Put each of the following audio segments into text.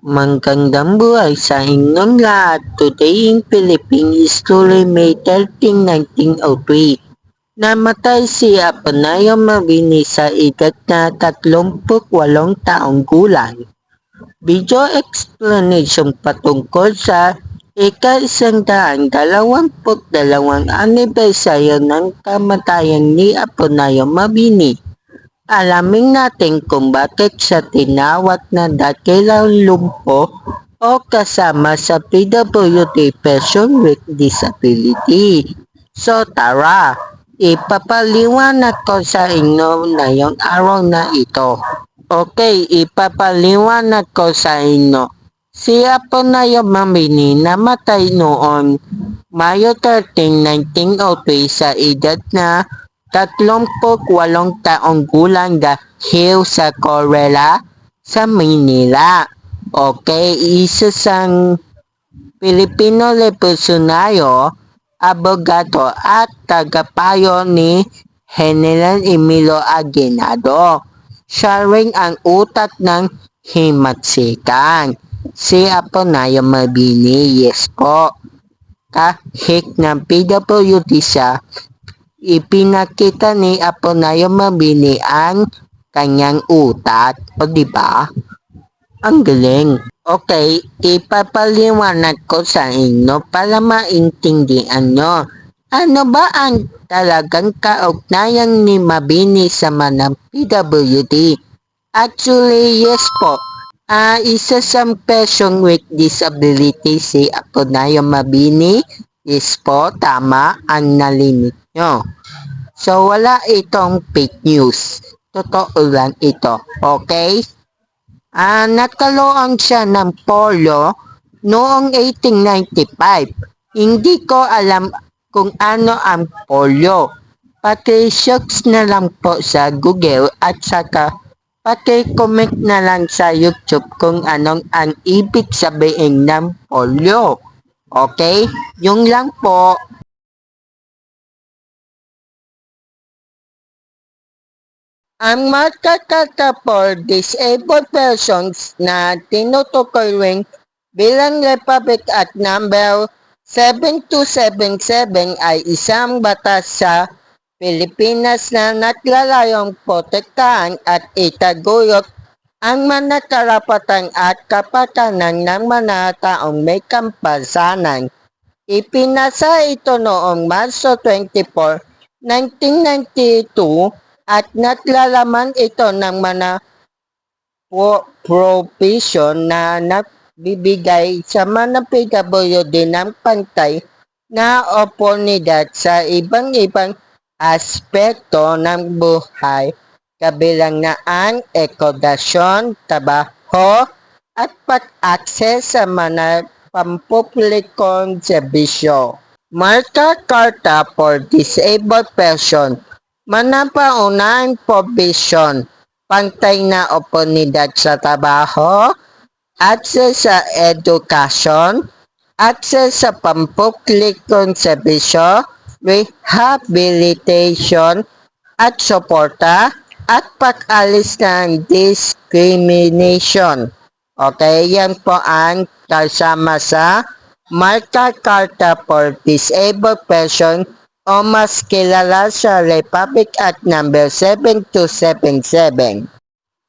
Magandang buhay sa inyong lahat. Today in Philippine history May 13, 1903. Namatay si Apanayo Mabini sa edad na 38 taong gulang. Video explanation patungkol sa ika-isang daan dalawamput dalawang anibersaryo ng kamatayan ni Aponayo Mabini. Alamin natin kung bakit siya tinawag na dakilang lumpo o kasama sa PWD Person with Disability. So tara, ipapaliwanag ko sa inyo na yung araw na ito. Okay, ipapaliwanag ko sa inyo. Si Aponayo Mamini namatay noon Mayo 13, 1903 sa edad na 38 taong gulang dahil sa korela sa Manila. Okay, isa sang Pilipino revolusyonaryo, abogado at tagapayo ni General Emilio Aguinaldo. Siya rin ang utak ng Himatsikan. Si Aponayo Mabini, yes po. Kahit ng PWD siya, ipinakita ni Aponayo Mabini ang kanyang utak. O di ba? Ang galing. Okay, ipapaliwanag ko sa inyo para maintindihan nyo. Ano ba ang talagang kaugnayan ni Mabini sa manang PWD? Actually, yes po. Ah, isa sa person with disability si Aponayo Mabini. Yes po, tama ang nalinig nyo. So, wala itong fake news. Totoo lang ito. Okay? Ah, nagkaroon siya ng polio noong 1895. Hindi ko alam kung ano ang polio. Paki-search na lang po sa Google at saka paki-comment na lang sa YouTube kung anong ang ibig sabihin ng polio. Okay? Yung lang po. Ang magkakata for disabled persons na tinutukoy bilang Republic at number 7277 ay isang batas sa Pilipinas na naglalayong protektahan at itaguyot ang mga karapatan at kapakanan ng mga taong may kampasanan. Ipinasa ito noong Marso 24, 1992 at naglalaman ito ng mga pro- provision na nagbibigay sa mga PWD ng pantay na oportunidad sa ibang-ibang aspekto ng buhay kabilang na ang ekodasyon, trabaho, at pag-access sa mga pampublikong serbisyo. Marta Carta for Disabled Person Manapaunang provision, pantay na oportunidad sa trabaho, access sa edukasyon, access sa pampublikong serbisyo, rehabilitation at suporta, at pag-alis ng discrimination. Okay, yan po ang kasama sa Marta Carta for Disabled Person o mas kilala sa Republic Act number 7277.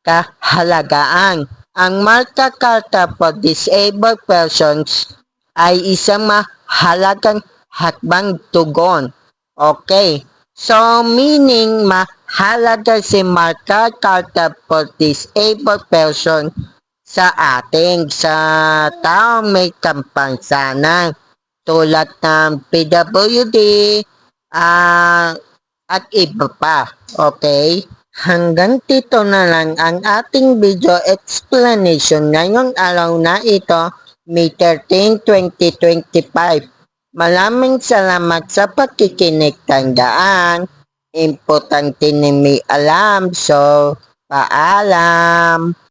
Kahalagaan Ang Marta Carta for Disabled Persons ay isang mahalagang hakbang tugon. Okay. So, meaning mahalaga si Marta Carta for Disabled Person sa ating sa taong may kampansanan tulad ng PWD, ah, at iba pa. Okay? Hanggang dito na lang ang ating video explanation ngayong araw na ito, May 13, 2025. Maraming salamat sa pakikinig. Tandaan, importante na may alam. So, paalam.